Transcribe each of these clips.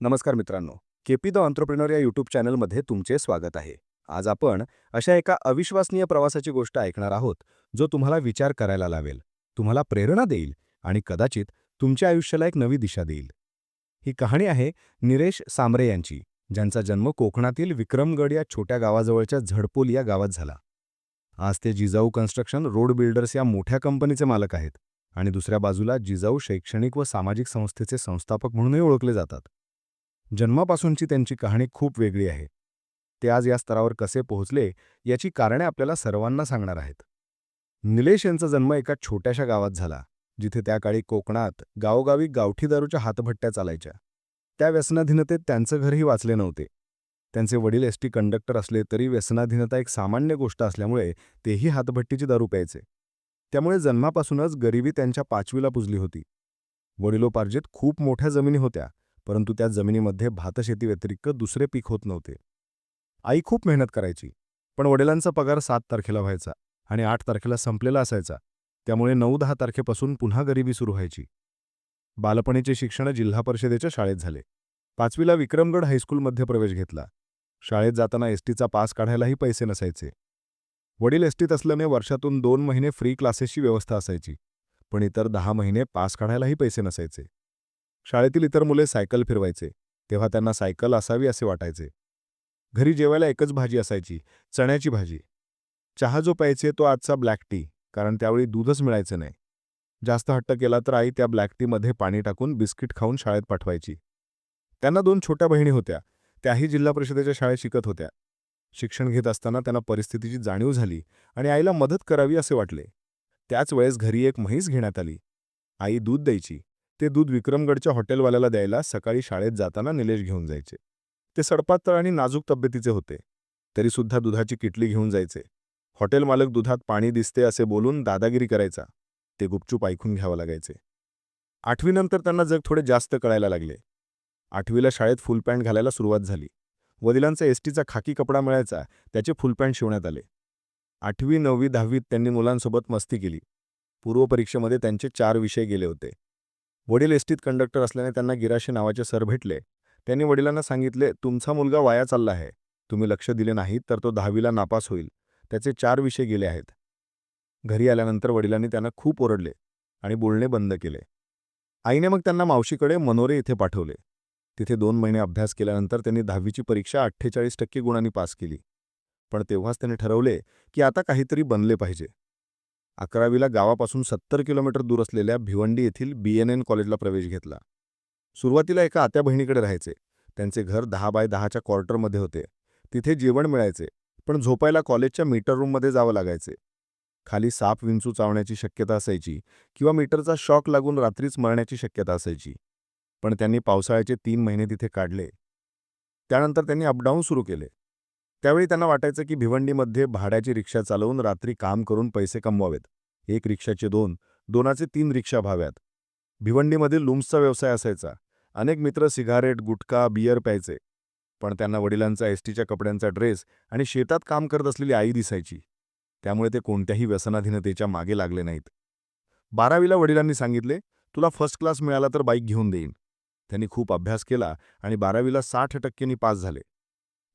नमस्कार मित्रांनो. KP the entrepreneur या यूट्यूब चॅनलमध्ये तुमचे स्वागत आहे. आज आपण अशा एका अविश्वसनीय प्रवासाची गोष्ट ऐकणार आहोत जो तुम्हाला विचार करायला लावेल तुम्हाला प्रेरणा देईल आणि कदाचित तुमच्या आयुष्याला एक नवी दिशा देईल. ही कहाणी आहे निरेश सामरे यांची ज्यांचा जन्म कोकणातील विक्रमगड या छोट्या गावाजवळच्या झडपोल या गावात झाला. आज ते जिजाऊ कन्स्ट्रक्शन रोड बिल्डर्स या मोठ्या कंपनीचे मालक आहेत आणि दुसऱ्या बाजूला जिजाऊ शैक्षणिक व सामाजिक संस्थेचे संस्थापक म्हणूनही ओळखले जातात. जन्मापासूनची त्यांची कहाणी खूप वेगळी आहे. ते आज या स्तरावर कसे पोहोचले याची कारणे आपल्याला सर्वांना सांगणार आहेत. निलेश यांचा जन्म एका छोट्याशा गावात झाला जिथे त्या काळी कोकणात गावोगावी गावठी दारूच्या हातभट्ट्या चालायच्या. त्या व्यसनाधीनतेत त्यांचं घरही वाचले नव्हते. त्यांचे वडील एस टी कंडक्टर असले तरी व्यसनाधीनता एक सामान्य गोष्ट असल्यामुळे तेही हातभट्टीची दारू प्यायचे. त्यामुळे जन्मापासूनच गरिबी त्यांच्या पाचवीला पुजली होती. वडिलोपार्जित खूप मोठ्या जमिनी होत्या परंतु त्या जमिनीमध्ये भातशेती व्यतिरिक्त दुसरे पीक होत नव्हते. आई खूप मेहनत करायची पण वडिलांचा पगार सात तारखेला व्हायचा आणि आठ तारखेला संपलेला असायचा त्यामुळे नऊ दहा तारखेपासून पुन्हा गरिबी सुरू व्हायची. बालपणीचे शिक्षण जिल्हा परिषदेच्या शाळेत झाले. पाचवीला विक्रमगड हायस्कूलमध्ये प्रवेश घेतला. शाळेत जाताना एसटीचा पास काढायलाही पैसे नसायचे. वडील एसटीत असल्याने वर्षातून दोन महिने फ्री क्लासेसची व्यवस्था असायची पण इतर दहा महिने पास काढायलाही पैसे नसायचे. शाळेतील इतर मुले सायकल फिरवायचे तेव्हा त्यांना सायकल असावी असे वाटायचे. घरी जेवायला एकच भाजी असायची चण्याची भाजी. चहा जो प्यायचे तो आजचा ब्लॅक टी कारण त्यावेळी दूधच मिळायचं नाही. जास्त हट्ट केला तर आई त्या ब्लॅक टीमध्ये पाणी टाकून बिस्किट खाऊन शाळेत पाठवायची. त्यांना दोन छोट्या बहिणी होत्या त्याही जिल्हा परिषदेच्या शाळेत शिकत होत्या. शिक्षण घेत असताना त्यांना परिस्थितीची जाणीव झाली आणि आईला मदत करावी असे वाटले. त्याच वेळेस घरी एक म्हैस घेण्यात आली. आई दूध द्यायची. ते दूध विक्रमगडच्या हॉटेलवाल्याला द्यायला सकाळी शाळेत जाताना निलेश घेऊन जायचे. ते सडपातळ आणि नाजूक तब्येतीचे होते. तरीसुद्धा दुधाची किटली घेऊन जायचे. हॉटेल मालक दुधात पाणी दिसते असे बोलून दादागिरी करायचा. ते गुपचूप ऐकून घ्यावं लागायचे. आठवीनंतर त्यांना जग थोडे जास्त कळायला लागले. आठवीला शाळेत फुल पॅन्ट घालायला सुरुवात झाली. वडिलांचा एसटीचा खाकी कपडा मिळायचा त्याचे फुल पॅन्ट शिवण्यात आले. आठवी नववी दहावीत त्यांनी मुलांसोबत मस्ती केली. पूर्वपरीक्षेमध्ये त्यांचे चार विषय गेले होते. वडील एसटीत कंडक्टर असल्याने त्यांना गिराशे नावाचे सर भेटले. त्यांनी वडिलांना सांगितले तुमचा मुलगा वाया चालला आहे. तुम्ही लक्ष दिले नाहीत तर तो दहावीला नापास होईल. त्याचे चार विषय गेले आहेत. घरी आल्यानंतर वडिलांनी त्यांना खूप ओरडले आणि बोलणे बंद केले. आईने मग त्यांना मावशीकडे मनोरे इथे पाठवले. तिथे दोन महिने अभ्यास केल्यानंतर त्यांनी दहावीची परीक्षा अठ्ठेचाळीस टक्के गुणांनी पास केली. पण तेव्हाच त्यांनी ठरवले की आता काहीतरी बनले पाहिजे. अकरावीला गावापासून सत्तर किलोमीटर दूर असलेल्या भिवंडी येथील बी एन एन कॉलेजला प्रवेश घेतला. सुरुवातीला एका आत्या बहिणीकडे राहायचे. त्यांचे घर दहा बाय दहाच्या क्वार्टरमध्ये होते. तिथे जेवण मिळायचे पण झोपायला कॉलेजच्या मीटर रूममध्ये जावं लागायचे. खाली साप विंचू चावण्याची शक्यता असायची किंवा मीटरचा शॉक लागून रात्रीच मरण्याची शक्यता असायची. पण त्यांनी पावसाळ्याचे तीन महिने तिथे काढले. त्यानंतर त्यांनी अपडाऊन सुरू केले. त्यावेळी त्यांना वाटायचं की भिवंडीमध्ये भाड्याची रिक्षा चालवून रात्री काम करून पैसे कमवावेत. एक रिक्षाचे दोन दोनाचे तीन रिक्षा व्हाव्यात. भिवंडीमध्ये लुम्सचा व्यवसाय असायचा. अनेक मित्र सिगारेट गुटखा बियर प्यायचे. पण त्यांना वडिलांचा एसटीच्या कपड्यांचा ड्रेस आणि शेतात काम करत असलेली आई दिसायची. त्यामुळे ते कोणत्याही व्यसनाधीनतेच्या मागे लागले नाहीत. बारावीला वडिलांनी सांगितले तुला फर्स्ट क्लास मिळाला तर बाईक घेऊन देईन. त्यांनी खूप अभ्यास केला आणि बारावीला साठ टक्क्यांनी पास झाले.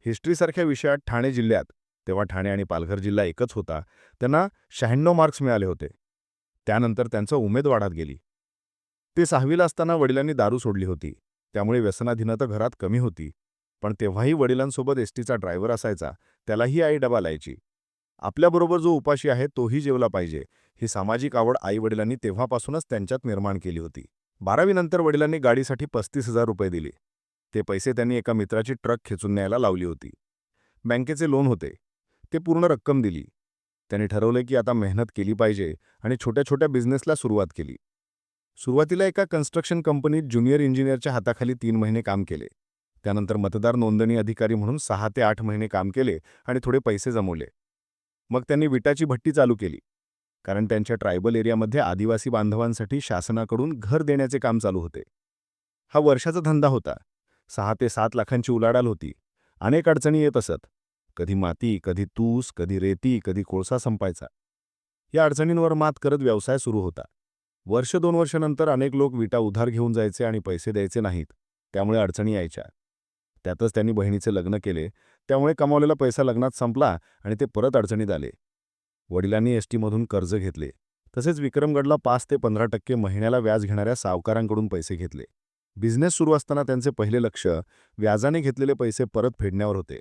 हिस्ट्रीसारख्या विषयात ठाणे जिल्ह्यात तेव्हा ठाणे आणि पालघर जिल्हा एकच होता त्यांना शहाण्णव मार्क्स मिळाले होते. त्यानंतर त्यांचं उमेद वाढत गेली. ते सहावीला असताना वडिलांनी दारू सोडली होती. त्यामुळे व्यसनाधीनता घरात कमी होती. पण तेव्हाही वडिलांसोबत एसटीचा ड्रायव्हर असायचा त्यालाही आई डबा लायची. आपल्याबरोबर जो उपाशी आहे तोही जेवला पाहिजे ही सामाजिक आवड आईवडिलांनी तेव्हापासूनच त्यांच्यात निर्माण केली होती. बारावीनंतर वडिलांनी गाडीसाठी पस्तीस हजार रुपये दिले. ते पैसे त्यांनी एका मित्राची ट्रक खेचून न्यायला लावली होती. बँकेचे लोन होते. ते पूर्ण रक्कम दिली. त्यांनी ठरवले की आता मेहनत केली पाहिजे आणि छोट्या छोट्या बिझनेसला सुरुवात केली. सुरुवातीला एका कन्स्ट्रक्शन कंपनीत ज्युनियर इंजिनियरच्या हाताखाली तीन महिने काम केले. त्यानंतर मतदार नोंदणी अधिकारी म्हणून सहा ते आठ महिने काम केले आणि थोडे पैसे जमवले. मग त्यांनी विटाची भट्टी चालू केली. कारण त्यांच्या ट्रायबल एरियामध्ये आदिवासी बांधवांसाठी शासनाकडून घर देण्याचे काम चालू होते. हा वर्षाचा धंदा होता. सहा ते सात लाखांची उलाढाल होती. अनेक अडचणी येत असत. कधी माती कधी तूस कधी रेती कधी कोळसा संपायचा. या अडचणींवर मात करत व्यवसाय सुरू होता. वर्ष दोन वर्षानंतर अनेक लोक विटा उधार घेऊन जायचे आणि पैसे द्यायचे नाहीत. त्यामुळे अडचणी यायच्या. त्यातच त्यांनी बहिणीचे लग्न केले. त्यामुळे कमावलेला पैसा लग्नात संपला आणि ते परत अडचणीत आले. वडिलांनी एस टीमधून कर्ज घेतले. तसेच विक्रमगडला पाच ते पंधरा टक्के महिन्याला व्याज घेणाऱ्या सावकारांकडून पैसे घेतले. बिझनेस सुरू असताना त्यांचे पहिले लक्ष व्याजाने घेतलेले पैसे परत फेडण्यावर होते.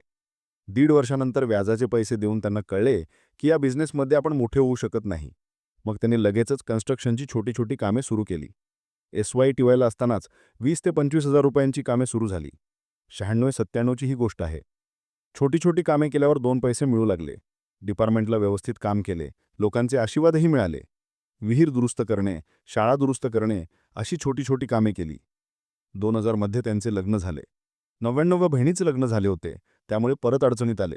दीड वर्षानंतर व्याजाचे पैसे देऊन त्यांना कळले की या बिझनेसमध्ये आपण मोठे होऊ शकत नाही. मग त्यांनी लगेचच कन्स्ट्रक्शनची छोटी छोटी कामे सुरू केली. एस वाय टी वायला असतानाच वीस ते पंचवीस हजार रुपयांची कामे सुरू झाली. शहाण्णव सत्त्याण्णवची ही गोष्ट आहे. छोटी छोटी कामे केल्यावर दोन पैसे मिळू लागले. डिपार्टमेंटला व्यवस्थित काम केले. लोकांचे आशीर्वादही मिळाले. विहीर दुरुस्त करणे शाळा दुरुस्त करणे अशी छोटी छोटी कामे केली. दोन हजारमध्ये त्यांचे लग्न झाले. नव्याण्णव बहिणीचे लग्न झाले होते. त्यामुळे परत अडचणीत आले.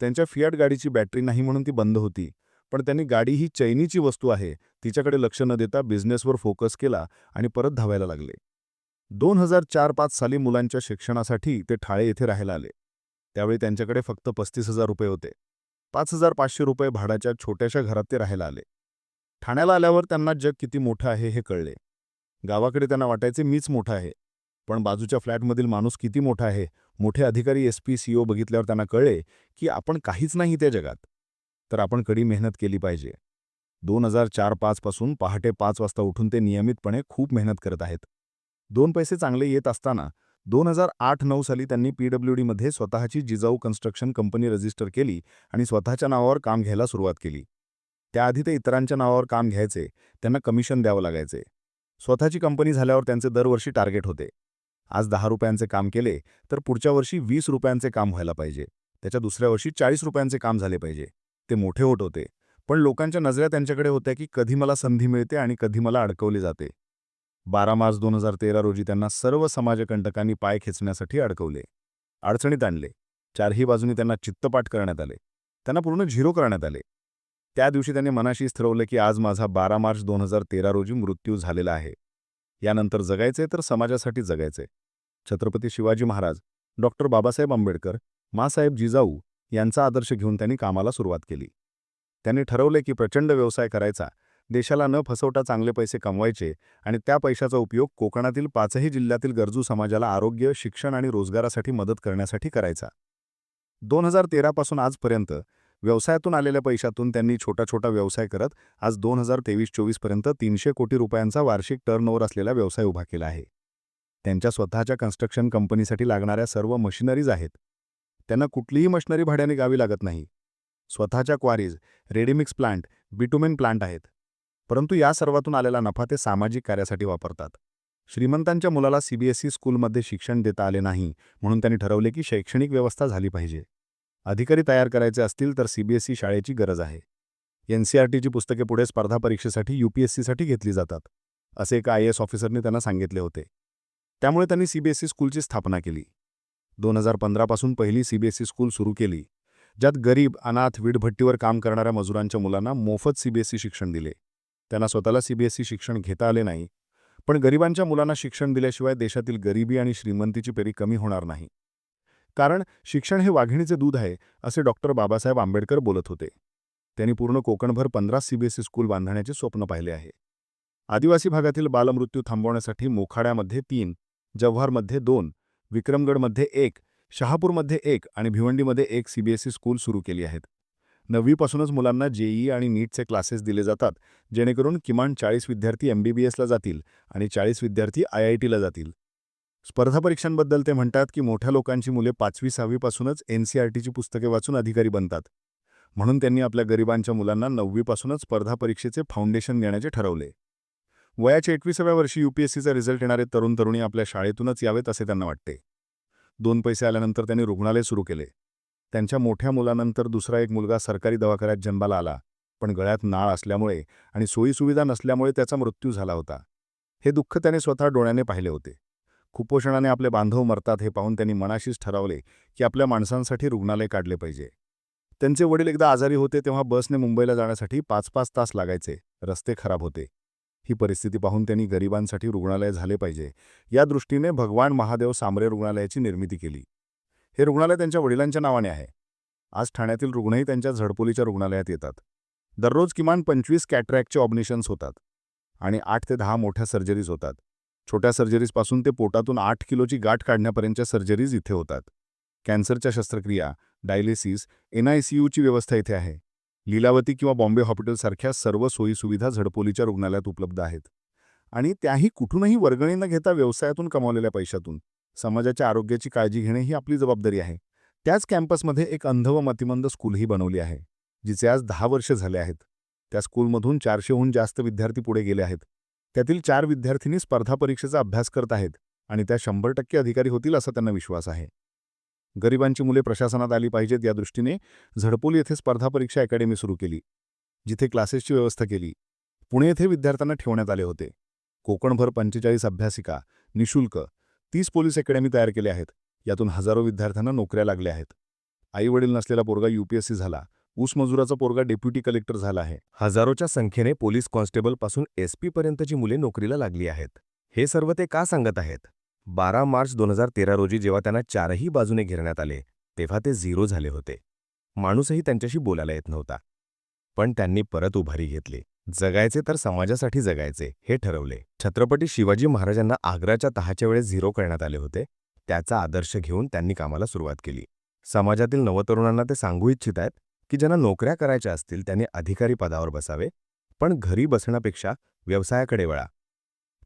त्यांच्या फियाट गाडीची बॅटरी नाही म्हणून ती बंद होती. पण त्यांनी गाडी ही चैनीची वस्तू आहे. तिच्याकडे लक्ष न देता बिझनेसवर फोकस केला आणि परत धावायला लागले. दोन हजार चार पाच साली मुलांच्या शिक्षणासाठी ते ठाळे येथे राहायला आले. त्यावेळी त्यांच्याकडे फक्त पस्तीस हजार रुपये होते. पाच हजार पाचशे रुपये भाड्याच्या छोट्याशा घरात ते राहायला आले. ठाण्याला आल्यावर त्यांना जग किती मोठं आहे हे कळले. गावाकडे त्यांना वाटायचे मीच मोठा आहे. पण बाजूच्या फ्लॅटमधील माणूस किती मोठा आहे मोठे अधिकारी एस पी सीओ बघितल्यावर त्यांना कळले की आपण काहीच नाही त्या जगात. तर आपण कडी मेहनत केली पाहिजे. दोन हजार चार पाचपासून पहाटे पाच वाजता उठून ते नियमितपणे खूप मेहनत करत आहेत. दोन पैसे चांगले येत असताना दोन हजार आठ नऊ साली त्यांनी पीडब्ल्यूडीमध्ये स्वतःची जिजाऊ कन्स्ट्रक्शन कंपनी रजिस्टर केली आणि स्वतःच्या नावावर काम घ्यायला सुरुवात केली. त्याआधी ते इतरांच्या नावावर काम घ्यायचे त्यांना कमिशन द्यावं लागायचे. स्वतःची कंपनी झाल्यावर त्यांचे दरवर्षी टार्गेट होते. आज दहा रुपयांचे काम केले तर पुढच्या वर्षी वीस रुपयांचे काम व्हायला पाहिजे. त्याच्या दुसऱ्या वर्षी चाळीस रुपयांचे काम झाले पाहिजे. ते मोठे होत होते. पण लोकांच्या नजऱ्या त्यांच्याकडे होत्या की कधी मला संधी मिळते आणि कधी मला अडकवले जाते. बारा मार्च दोन हजार तेरा रोजी त्यांना सर्व समाजकंटकांनी पाय खेचण्यासाठी अडकवले. अडचणीत आणले. चारही बाजूनी त्यांना चित्तपाठ करण्यात आले. त्यांना पूर्ण झिरो करण्यात आले. त्या दिवशी त्याने मनाशीच ठरवलं की आज माझा बारा मार्च दोन हजार तेरा रोजी मृत्यू झालेला आहे. यानंतर जगायचे तर समाजासाठी जगायचे छत्रपती शिवाजी महाराज डॉक्टर बाबासाहेब आंबेडकर मासाहेब जिजाऊ यांचा आदर्श घेऊन त्यांनी कामाला सुरुवात केली. त्यांनी ठरवले की प्रचंड व्यवसाय करायचा देशाला न फसवता चांगले पैसे कमवायचे आणि त्या पैशाचा उपयोग कोकणातील पाचही जिल्ह्यातील गरजू समाजाला आरोग्य शिक्षण आणि रोजगारासाठी मदत करण्यासाठी करायचा. दोन हजार तेरापासून आजपर्यंत व्यवसायातून आलेल्या पैशातून त्यांनी छोटा छोटा व्यवसाय करत आज दोन हजार तेवीस चोवीसपर्यंत तीनशे कोटी रुपयांचा वार्षिक टर्नओव्हर असलेला व्यवसाय उभा केला आहे. त्यांच्या स्वतःच्या कन्स्ट्रक्शन कंपनीसाठी लागणाऱ्या सर्व मशिनरीज आहेत. त्यांना कुठलीही मशिनरी भाड्याने गावी लागत नाही. स्वतःच्या quarries ready mix plant bitumen plant आहेत. परंतु या सर्वातून आलेला नफा ते सामाजिक कार्यासाठी वापरतात. श्रीमंतांच्या मुलाला सीबीएसई स्कूलमध्ये शिक्षण देता आले नाही म्हणून त्यांनी ठरवले की शैक्षणिक व्यवस्था झाली पाहिजे. अधिकारी तयार करायचे असतील तर सीबीएसई शाळेची गरज आहे. एनसीआरटीची पुस्तके पुढे स्पर्धा परीक्षेसाठी यूपीएससीसाठी घेतली जातात असे एका आय एस ऑफिसरने त्यांना सांगितले होते. त्यामुळे त्यांनी सीबीएसई स्कूलची स्थापना केली. दोन हजार पंधरापासून पहिली सीबीएसई स्कूल सुरू केली ज्यात गरीब अनाथ वीडभट्टीवर काम करणाऱ्या मजुरांच्या मुलांना मोफत सीबीएसई शिक्षण दिले. त्यांना स्वतःला सीबीएसई शिक्षण घेता आले नाही पण गरिबांच्या मुलांना शिक्षण दिल्याशिवाय देशातील गरिबी आणि श्रीमंतीची पेरी कमी होणार नाही. कारण शिक्षण हे वाघिणीचे दूध आहे असे डॉक्टर बाबासाहेब आंबेडकर बोलत होते. त्यांनी पूर्ण कोकणभर पंधरा सीबीएसई स्कूल बांधण्याचे स्वप्न पाहिले आहे. आदिवासी भागातील बालमृत्यू थांबवण्यासाठी मोखाड्यामध्ये तीन जव्हारमध्ये दोन विक्रमगडमध्ये एक शहापूरमध्ये एक आणि भिवंडीमध्ये एक सीबीएसई स्कूल सुरू केली आहेत. नववीपासूनच मुलांना जेई आणि नीटचे क्लासेस दिले जातात जेणेकरून किमान चाळीस विद्यार्थी एमबीबीएसला जातील आणि चाळीस विद्यार्थी आय आय जातील. स्पर्धा परीक्षांबद्दल ते म्हणतात की मोठ्या लोकांची मुले पाचवी सहावीपासूनच एन सी आर टीची पुस्तके वाचून अधिकारी बनतात. म्हणून त्यांनी आपल्या गरिबांच्या मुलांना नववीपासूनच स्पर्धा परीक्षेचे फाउंडेशन देण्याचे ठरवले. वयाच्या एकविसाव्या वर्षी यूपीएससीचा रिझल्ट येणारे तरुण तरुणी आपल्या शाळेतूनच यावेत असे त्यांना वाटते. दोन पैसे आल्यानंतर त्यांनी रुग्णालय सुरू केले. त्यांच्या मोठ्या मुलानंतर दुसरा एक मुलगा सरकारी दवाखान्यात जन्माला आला पण गळ्यात नाळ असल्यामुळे आणि सोयीसुविधा नसल्यामुळे त्याचा मृत्यू झाला होता. हे दुःख त्याने स्वतः डोळ्याने पाहिले होते. कुपोषणाने आपले बांधव मरतात हे पाहून त्यांनी मनाशीच ठरवले की आपल्या माणसांसाठी रुग्णालय काढले पाहिजे. त्यांचे वडील एकदा आजारी होते तेव्हा बसने मुंबईला जाण्यासाठी पाच पाच तास लागायचे. रस्ते खराब होते. ही परिस्थिती पाहून त्यांनी गरिबांसाठी रुग्णालय झाले पाहिजे. या दृष्टीने भगवान महादेव सामरे रुग्णालयाची निर्मिती केली. हे रुग्णालय त्यांच्या वडिलांच्या नावाने आहे. आज ठाण्यातील रुग्णही त्यांच्या झडपोलीच्या रुग्णालयात येतात. दररोज किमान पंचवीस कॅटरॅकचे ऑब्नेशन्स होतात. आणि आठ ते दहा मोठ्या सर्जरीज होतात. छोट्या सर्जरीजपासून ते पोटातून आठ किलोची गाठ काढण्यापर्यंतच्या सर्जरीज इथे होतात. कॅन्सरच्या शस्त्रक्रिया डायलिसिस एनआयसीयूची व्यवस्था इथे आहे. लीलावती किंवा बॉम्बे हॉस्पिटलसारख्या सर्व सोयीसुविधा झडपोलीच्या रुग्णालयात उपलब्ध आहेत. आणि त्याही कुठूनही वर्गणी न घेता व्यवसायातून कमावलेल्या पैशातून. समाजाच्या आरोग्याची काळजी घेणे ही आपली जबाबदारी आहे. त्याच कॅम्पसमध्ये एक अंध व मतिमंद स्कूलही बनवली आहे जिचे आज दहा वर्ष झाले आहेत. त्या स्कूलमधून चारशेहून जास्त विद्यार्थी पुढे गेले आहेत. त्यातील चार विद्यार्थिनी स्पर्धा परीक्षेचा अभ्यास करत आहेत आणि त्या शंभर टक्के अधिकारी होतील असा त्यांना विश्वास आहे. गरिबांची मुले प्रशासनात आली पाहिजेत या दृष्टीने झडपोली येथे स्पर्धा परीक्षा अकॅडमी सुरू केली जिथे क्लासेसची व्यवस्था केली. पुणे येथे विद्यार्थ्यांना ठेवण्यात आले होते. कोकणभर पंचेचाळीस अभ्यासिका निशुल्क तीस पोलीस अकॅडमी तयार केल्या आहेत. यातून हजारो विद्यार्थ्यांना नोकऱ्या लागल्या आहेत. आईवडील नसलेला पोरगा यूपीएससी झाला ऊस मजुराचा पोरगा डेप्युटी कलेक्टर झाला आहे. हजारोच्या संख्येने पोलीस कॉन्स्टेबलपासून एस पर्यंतची मुले नोकरीला लागली आहेत. हे सर्व ते का सांगत आहेत? बारा मार्च दोन हजार तेरा रोजी जेव्हा त्यांना चारही बाजूने घेरण्यात आले तेव्हा ते झिरो झाले होते. माणूसही त्यांच्याशी बोलायला येत नव्हता. पण त्यांनी परत उभारी घेतली. जगायचे तर समाजासाठी जगायचे हे ठरवले. छत्रपती शिवाजी महाराजांना आग्राच्या तहाच्या वेळेस झिरो करण्यात आले होते. त्याचा आदर्श घेऊन त्यांनी कामाला सुरुवात केली. समाजातील नवतरुणांना ते सांगू इच्छित आहेत? की ज्यांना नोकऱ्या करायच्या असतील त्यांनी अधिकारी पदावर बसावे पण घरी बसण्यापेक्षा व्यवसायाकडे वळा.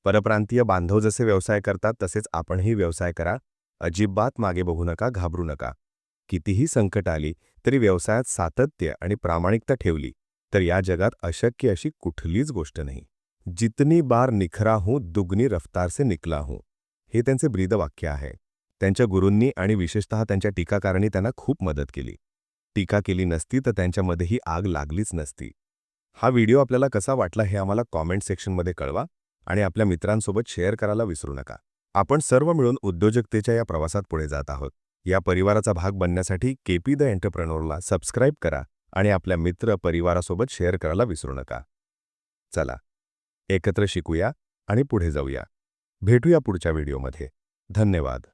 परप्रांतीय बांधव जसे व्यवसाय करतात तसेच आपणही व्यवसाय करा. अजिबात मागे बघू नका घाबरू नका. कितीही संकट आली तरी व्यवसायात सातत्य आणि प्रामाणिकता ठेवली तर या जगात अशक्य अशी कुठलीच गोष्ट नाही. जितनी बार निखरा हूं दुगनी रफ्तार से निकला हूं. हे त्यांचे ब्रीदवाक्य आहे. त्यांच्या गुरूंनी आणि विशेषतः त्यांच्या टीकाकारांनी त्यांना खूप मदत केली. टीका केली नसती तर त्यांच्यामध्येही आग लागलीच नसती. हा व्हिडिओ आपल्याला कसा वाटला हे आम्हाला कॉमेंट सेक्शनमध्ये कळवा आणि आपल्या मित्रांसोबत शेअर करायला विसरू नका. आपण सर्व मिळून उद्योजकतेच्या या प्रवासात पुढे जात आहोत. या परिवाराचा भाग बनण्यासाठी केपी द एंटरप्रेनोरला सबस्क्राईब करा आणि आपल्या मित्र परिवारासोबत शेअर करायला विसरू नका. चला एकत्र शिकूया आणि पुढे जाऊया. भेटूया पुढच्या व्हिडिओमध्ये. धन्यवाद.